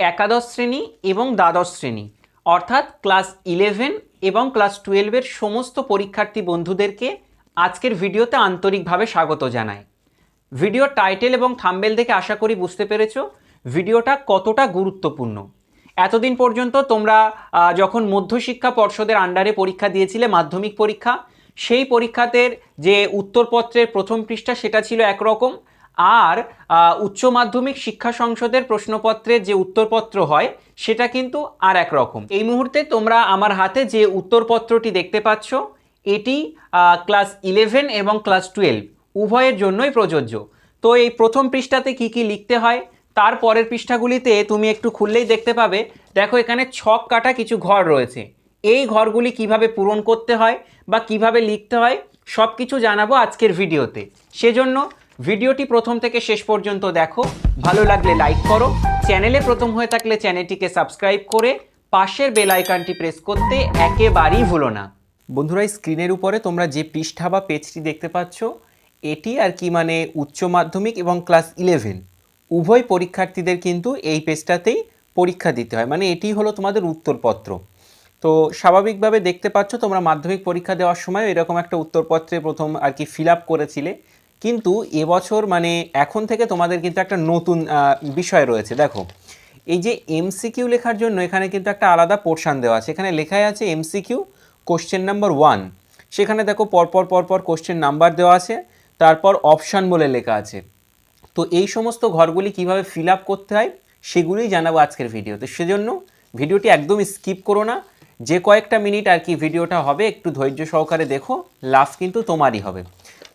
একাদশ শ্রেণি এবং দ্বাদশ শ্রেণি। অর্থাৎ ক্লাস ইলেভেন এবং ক্লাস টুয়েলভের সমস্ত পরীক্ষার্থী বন্ধুদেরকে আজকের ভিডিওতে আন্তরিকভাবে স্বাগত জানাই। ভিডিও টাইটেল এবং থাম্বেল দেখে আশা করি বুঝতে পেরেছ, ভিডিওটা কতটা গুরুত্বপূর্ণ। এতদিন পর্যন্ত তোমরা যখন মধ্যশিক্ষা পর্ষদের আন্ডারে পরীক্ষা দিয়েছিলে, মাধ্যমিক পরীক্ষা, সেই পরীক্ষাতের যে উত্তরপত্রের প্রথম পৃষ্ঠা সেটা ছিল একরকম আর উচ্চ মাধ্যমিক শিক্ষা সংসদের প্রশ্নপত্রের যে উত্তরপত্র হয়, সেটা কিন্তু আর এক রকম। এই মুহূর্তে তোমরা আমার হাতে যে উত্তরপত্রটি দেখতে পাচ্ছ, এটি ক্লাস ইলেভেন এবং ক্লাস টুয়েলভ, উভয়ের জন্যই প্রযোজ্য। তো এই প্রথম পৃষ্ঠাতে কি কি লিখতে হয়, তার পরের পৃষ্ঠাগুলিতে তুমি একটু খুললেই দেখতে পাবে, দেখো এখানে ছক কাটা কিছু ঘর রয়েছে। এই ঘরগুলি কীভাবে পূরণ করতে হয় বা কীভাবে লিখতে হয় সব কিছু জানাব আজকের ভিডিওতে। সেজন্য ভিডিওটি প্রথম থেকে শেষ পর্যন্ত দেখো। ভালো লাগলে লাইক করো। চ্যানেলে প্রথম হয়ে থাকলে চ্যানেলটিকে সাবস্ক্রাইব করে পাশের বেল আইকনটি প্রেস করতে একেবারেই ভুলো না। বন্ধুরা স্ক্রিনের উপরে তোমরা যে পৃষ্ঠা বা পেজটি দেখতে পাচ্ছ, এটি আর কি মানে উচ্চ মাধ্যমিক এবং ক্লাস ইলেভেন উভয় পরীক্ষার্থীদের কিন্তু এই পেজটাতেই পরীক্ষা দিতে হয়। মানে এটি হলো তোমাদের উত্তরপত্র। তো স্বাভাবিকভাবে দেখতে পাচ্ছ, তোমরা মাধ্যমিক পরীক্ষা দেওয়ার সময় এরকম একটা উত্তরপত্রে প্রথম আর কি ফিল আপ করেছিলে। কিন্তু এবছর মানে এখন থেকে তোমাদের কিন্তু একটা নতুন বিষয় রয়েছে। দেখো, এই যে এমসিকিউ লেখার জন্য এখানে কিন্তু একটা আলাদা পোর্শন দেওয়া আছে। এখানে লেখাই আছে এমসিকিউ কোশ্চেন নাম্বার ওয়ান সেখানে দেখো পরপর পরপর কোশ্চেন নাম্বার দেওয়া আছে, তারপর অপশান বলে লেখা আছে। তো এই সমস্ত ঘরগুলি কীভাবে ফিল আপ করতে হয়, সেগুলোই জানাব আজকের ভিডিওতে সেজন্য ভিডিওটি একদম স্কিপ করো না। যে কয়েকটা মিনিট আর কি ভিডিওটা হবে, একটু ধৈর্য সহকারে দেখো লাভ কিন্তু তোমারই হবে।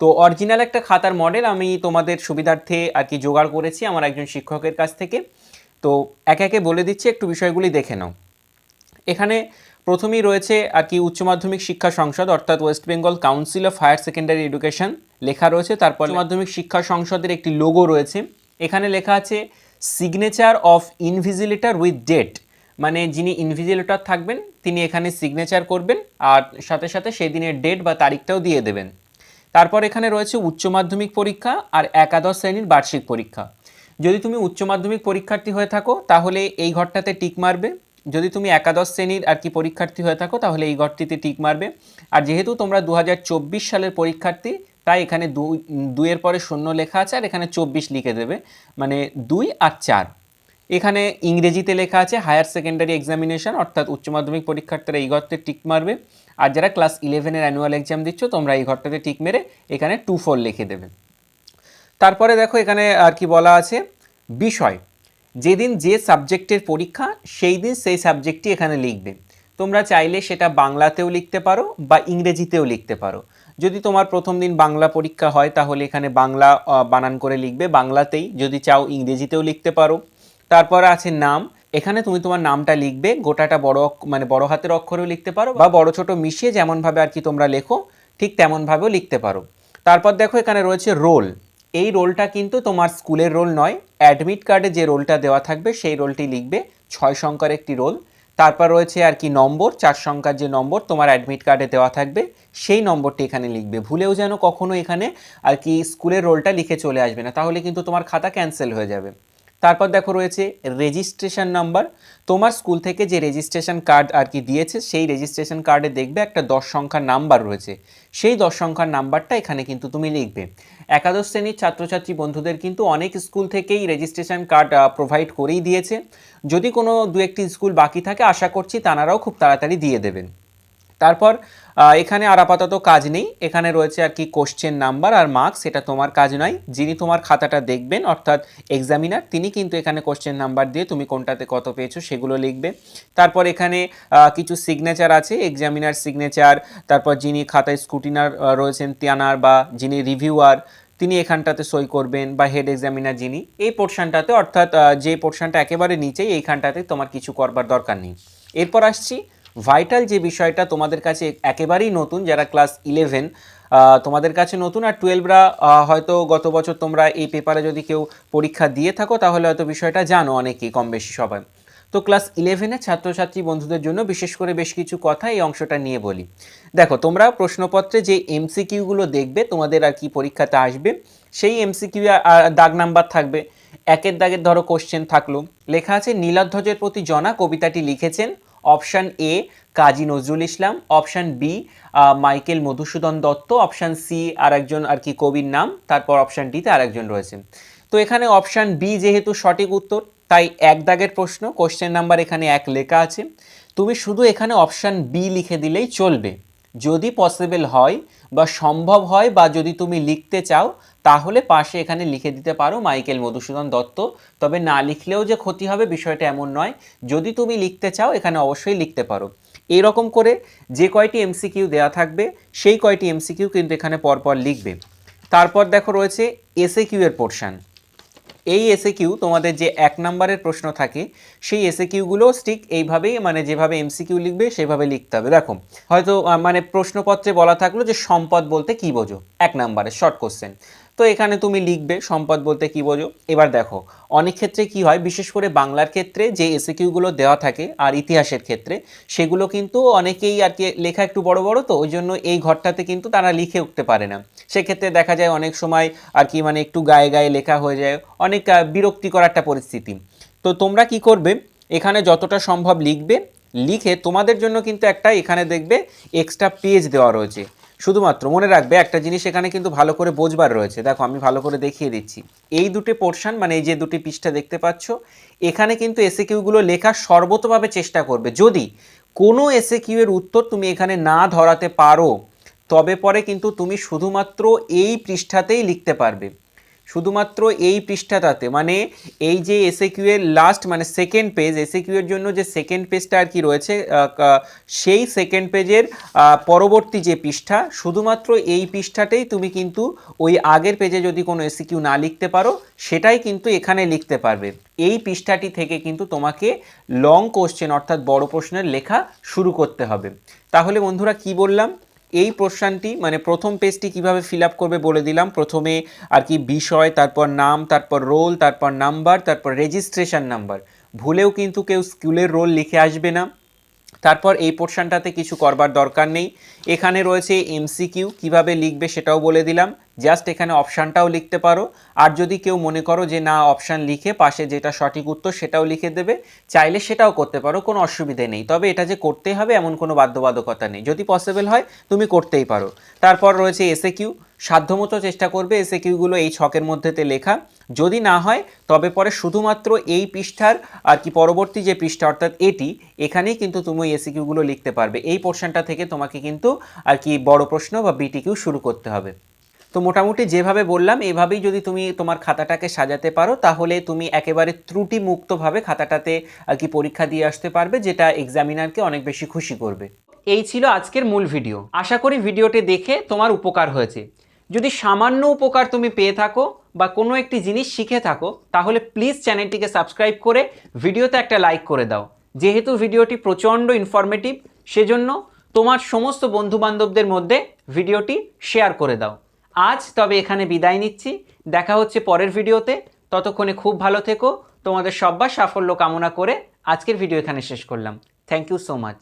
তো অরিজিনাল একটা খাতার মডেল আমি তোমাদের সুবিধার্থে আর কি জোগাড় করেছি আমার একজন শিক্ষকের কাছ থেকে। তো একে একে বলে দিচ্ছি, একটু বিষয়গুলি দেখে নাও। এখানে প্রথমেই রয়েছে আর কি উচ্চ মাধ্যমিক শিক্ষা সংসদ, অর্থাৎ West Bengal council of higher secondary education লেখা রয়েছে। তারপর মাধ্যমিক শিক্ষা সংসদের একটি লোগো রয়েছে। এখানে লেখা আছে signature of invigilator with date মানে যিনি ইনভিজিলেটর থাকবেন, তিনি এখানে সিগনেচার করবেন আর সাথে সাথে সেই দিনের ডেট বা তারিখটাও দিয়ে দেবেন। তারপর এখানে রয়েছে উচ্চ মাধ্যমিক পরীক্ষা আর একাদশ শ্রেণির বার্ষিক পরীক্ষা। যদি তুমি উচ্চ মাধ্যমিক পরীক্ষার্থী হয়ে থাকো, তাহলে এই ঘরটাতে টিক মারবে। যদি তুমি একাদশ শ্রেণির আর কি পরীক্ষার্থী হয়ে থাকো, তাহলে এই ঘরটিতে টিক মারবে। আর যেহেতু তোমরা দু হাজার চব্বিশ সালের পরীক্ষার্থী, তাই এখানে দুই, দুইয়ের পরে শূন্য লেখা আছে আর এখানে চব্বিশ লিখে দেবে। মানে দুই আর চার। এখানে ইংরেজিতে লেখা আছে, হায়ার সেকেন্ডারি এক্সামিনেশন, অর্থাৎ উচ্চ মাধ্যমিক পরীক্ষার্থীরা এই ঘরতে টিক মারবে। আর যারা ক্লাস ইলেভেনের অ্যানুয়াল এক্সাম দিচ্ছ, তোমরা এই ঘরটাতে টিক মেরে এখানে টু ফোর লিখে দেবে। তারপরে দেখো এখানে আর কি বলা আছে, বিষয়। যেদিন যে সাবজেক্টের পরীক্ষা সেই দিন সেই সাবজেক্টটি এখানে লিখবে। তোমরা চাইলে সেটা বাংলাতেও লিখতে পারো বা ইংরেজিতেও লিখতে পারো। যদি তোমার প্রথম দিন বাংলা পরীক্ষা হয়, তাহলে এখানে বাংলা বানান করে লিখবে। বাংলাতেই যদি চাও ইংরেজিতেও লিখতে পারো। তারপরে আছে নাম। এখানে তুমি তোমার নামটা লিখবে, গোটাটা বড় মানে বড় হাতের অক্ষরেও লিখতে পারো বা বড় ছোট মিশিয়ে যেমনভাবে আর কি তোমরা লেখো, ঠিক তেমনভাবেও লিখতে পারো। তারপর দেখো এখানে রয়েছে রোল। এই রোলটা কিন্তু তোমার স্কুলের রোল নয়, অ্যাডমিট কার্ডে যে রোলটা দেওয়া থাকবে সেই রোলটি লিখবে, ছয় সংখ্যার একটি রোল। তারপর রয়েছে আর কি নম্বর, চার সংখ্যার যে নম্বর তোমার অ্যাডমিট কার্ডে দেওয়া থাকবে, সেই নম্বরটি এখানে লিখবে। ভুলেও যেন কখনো এখানে আর কি স্কুলের রোলটা লিখে চলে আসবে না, তাহলে কিন্তু তোমার খাতা ক্যান্সেল হয়ে যাবে। তারপর দেখো রয়েছে রেজিস্ট্রেশন নাম্বার তোমার স্কুল থেকে যে রেজিস্ট্রেশন কার্ড আর কি দিয়েছে, সেই রেজিস্ট্রেশন কার্ডে দেখবে একটা দশ সংখ্যার নাম্বার রয়েছে। সেই দশ সংখ্যার নাম্বারটা এখানে কিন্তু তুমি লিখবে। একাদশ শ্রেণির ছাত্রছাত্রী বন্ধুদের কিন্তু অনেক স্কুল থেকেই রেজিস্ট্রেশন কার্ড প্রোভাইড করেই দিয়েছে। যদি কোনো দু একটি স্কুল বাকি থাকে, আশা করছি তানারাও খুব তাড়াতাড়ি দিয়ে দেবেন। তারপর এখানে আর আপাতত কাজ নেই। এখানে রয়েছে আর কি কোশ্চেন নাম্বার আর মার্কস সেটা তোমার কাজ নয়। যিনি তোমার খাতাটা দেখবেন, অর্থাৎ এক্সামিনার তিনি কিন্তু এখানে কোশ্চেন নাম্বার দিয়ে তুমি কোনটাতে কত পেয়েছ সেগুলো লিখবে। তারপর এখানে কিছু সিগনেচার আছে এক্সামিনার সিগনেচার তারপর যিনি খাতায় স্কুটিনার রয়েছেন তিয়ানার বা যিনি রিভিউয়ার তিনি এখানটাতে সই করবেন বা হেড এক্সামিনার যিনি। এই পোর্শনটাতে অর্থাৎ যে পোর্শনটা একেবারে নিচেই, এইখানটাতে তোমার কিছু করবার দরকার নেই। এরপর আসছি ভাইটাল যে বিষয়টা তোমাদের কাছে একেবারেই নতুন, যারা ক্লাস ইলেভেন তোমাদের কাছে নতুন আর টুয়েলভরা হয়তো গত বছর তোমরা এই পেপারে যদি কেউ পরীক্ষা দিয়ে থাকো, তাহলে হয়তো বিষয়টা জানো অনেকেই কম বেশি সবাই। তো ক্লাস ইলেভেনের ছাত্রছাত্রী বন্ধুদের জন্য বিশেষ করে বেশ কিছু কথা এই অংশটা নিয়ে বলি। দেখো, তোমরা প্রশ্নপত্রে যে এমসিকিউগুলো দেখবে, তোমাদের আর কি পরীক্ষাতে আসবে, সেই এমসিকিউ দাগ নাম্বার থাকবে। একের দাগের ধরো কোশ্চেন থাকল। লেখা আছে নীলাধ্বজের প্রতি জনা কবিতাটি লিখেছেন। Option A Kazi Nazrul Islam, option B Michael Madhusudan Dutta, option C আর একজন আর কি কবির নাম, তারপর অপশান ডিতে আর একজন রয়েছে। তো এখানে অপশান বি যেহেতু সঠিক উত্তর, তাই এক দাগের প্রশ্ন, কোশ্চেন নাম্বার এখানে এক লেখা আছে। তুমি শুধু এখানে অপশান বি লিখে দিলেই চলবে। যদি পসিবল হয় বা সম্ভব হয় বা যদি তুমি লিখতে চাও, তাহলে পাশে এখানে লিখে দিতে পারো মাইকেল মধুসূদন দত্ত। তবে না লিখলেও যে ক্ষতি হবে বিষয়টা এমন নয়। যদি তুমি লিখতে চাও, এখানে অবশ্যই লিখতে পারো। এই রকম করে যে কয়টি এমসিকিউ দেওয়া থাকবে, সেই কয়টি এমসিকিউ কিন্তু এখানে পরপর লিখবে। তারপর দেখো রয়েছে এসএ কিউ এর পোর্শন এই এসে কিউ তোমাদের যে এক নম্বরের প্রশ্ন থাকে, সেই এসে কিউগুলো স্টিক এইভাবেই মানে যেভাবে এমসিকিউ লিখবে, সেভাবে লিখতে হবে। দেখো, হয়তো মানে প্রশ্নপত্রে বলা থাকল যে সম্পদ বলতে কি বোঝো? এক নম্বরের শর্ট কোশ্চেন তো এখানে তুমি লিখবে সম্পদ বলতে কি বোঝো? এবার দেখো, অনেক ক্ষেত্রে কি হয়? বিশেষ করে বাংলার ক্ষেত্রে যে এসএ কিউগুলো দেওয়া থাকে আর ইতিহাসের ক্ষেত্রে, সেগুলো কিন্তু অনেকেই আর কি লেখা একটু বড় বড়, তো ওই জন্য এই ঘরটাতে কিন্তু তারা লিখে উঠতে পারে না। সেক্ষেত্রে দেখা যায় অনেক সময় আর কি মানে একটু গায়ে গায়ে লেখা হয়ে যায়, অনেক বিরক্তিকর একটা পরিস্থিতি। তো তোমরা কি করবে? এখানে যতটা সম্ভব লিখবে, লিখে তোমাদের জন্য কিন্তু একটা এখানে দেখবে এক্সট্রা পেজ দেওয়া রয়েছে। শুধুমাত্র মনে রাখবে একটা জিনিস এখানে কিন্তু ভালো করে বোঝবার রয়েছে। দেখো, আমি ভালো করে দেখিয়ে দিচ্ছি। এই দুটি পোর্শন মানে এই যে দুটি পৃষ্ঠা দেখতে পাচ্ছ, এখানে কিন্তু এসে কিউগুলো লেখার সর্বতভাবে চেষ্টা করবে। যদি কোনো এসে কিউয়ের উত্তর তুমি এখানে না ধরাতে পারো, তবে পরে কিন্তু তুমি শুধুমাত্র এই পৃষ্ঠাতেই লিখতে পারবে। শুধুমাত্র এই পৃষ্ঠাটাতে মানে এই যে এসএ কিউ এর লাস্ট মানে সেকেন্ড পেজ এসএ কিউ এর জন্য যে সেকেন্ড পেজটা আর কি রয়েছে সেই সেকেন্ড পেজের পরবর্তী যে পৃষ্ঠা, শুধুমাত্র এই পৃষ্ঠাতেই তুমি কিন্তু ওই আগের পেজে যদি কোনো এসএ কিউ না লিখতে পারো, সেটাই কিন্তু এখানে লিখতে পারবে। এই পৃষ্ঠাটি থেকে কিন্তু তোমাকে লং কোশ্চেন অর্থাৎ বড় প্রশ্নের লেখা শুরু করতে হবে। তাহলে বন্ধুরা কি বললাম? এই প্রশ্নটি মানে প্রথম পেজটি কীভাবে ফিল করবে বলে দিলাম। প্রথমে আর কি বিষয়, তারপর নাম, তারপর রোল তারপর নাম্বার তারপর রেজিস্ট্রেশন নাম্বার ভুলেও কিন্তু কেউ স্কুলের রোল লিখে আসবে না। তারপর এই পোর্শনটাতে কিছু করবার দরকার নেই। এখানে রয়েছে এমসিকিউ কীভাবে লিখবে সেটাও বলে দিলাম। জাস্ট এখানে অপশানটাও লিখতে পারো। আর যদি কেউ মনে করো যে না, অপশান লিখে পাশে যেটা সঠিক উত্তর সেটাও লিখে দেবে, চাইলে সেটাও করতে পারো, কোনো অসুবিধে নেই। তবে এটা যে করতেই হবে এমন কোনো বাধ্যবাধকতা নেই। যদি পসিবল হয়, তুমি করতেই পারো। তারপর রয়েছে এসএ কিউ সাধ্যমতো চেষ্টা করবে এসএ কিউগুলো এই ছকের মধ্যেতে লেখা। যদি না হয়, তবে পরে শুধুমাত্র এই পৃষ্ঠার আর কি পরবর্তী যে পৃষ্ঠা, অর্থাৎ এটি, এখানেই কিন্তু তুমি এসএ কিউগুলো লিখতে পারবে। এই পোর্শনটা থেকে তোমাকে কিন্তু আর কি বড় প্রশ্ন বা বিটি কিউ শুরু করতে হবে। তো মোটামুটি যেভাবে বললাম, এভাবেই যদি তুমি তোমার খাতাটাকে সাজাতে পারো, তাহলে তুমি একেবারে ত্রুটি মুক্তভাবে খাতাটাতে আর কি পরীক্ষা দিয়ে আসতে পারবে, যেটা এক্সামিনারকে অনেক বেশি খুশি করবে। এই ছিল আজকের মূল ভিডিও আশা করি ভিডিওটি দেখে তোমার উপকার হয়েছে। যদি সামান্য উপকার তুমি পেয়ে থাকো বা কোনো একটি জিনিস শিখে থাকো, তাহলে প্লিজ চ্যানেলটিকে সাবস্ক্রাইব করে ভিডিওতে একটা লাইক করে দাও। যেহেতু ভিডিওটি প্রচণ্ড ইনফরমেটিভ সেজন্য তোমার সমস্ত বন্ধুবান্ধবদের মধ্যে ভিডিওটি শেয়ার করে দাও। আজ তবে এখানে বিদায় নিচ্ছি। দেখা হচ্ছে পরের ভিডিওতে। ততক্ষণে খুব ভালো থেকো। তোমাদের সব্বার সাফল্য কামনা করে আজকের ভিডিও এখানে শেষ করলাম। Thank you so much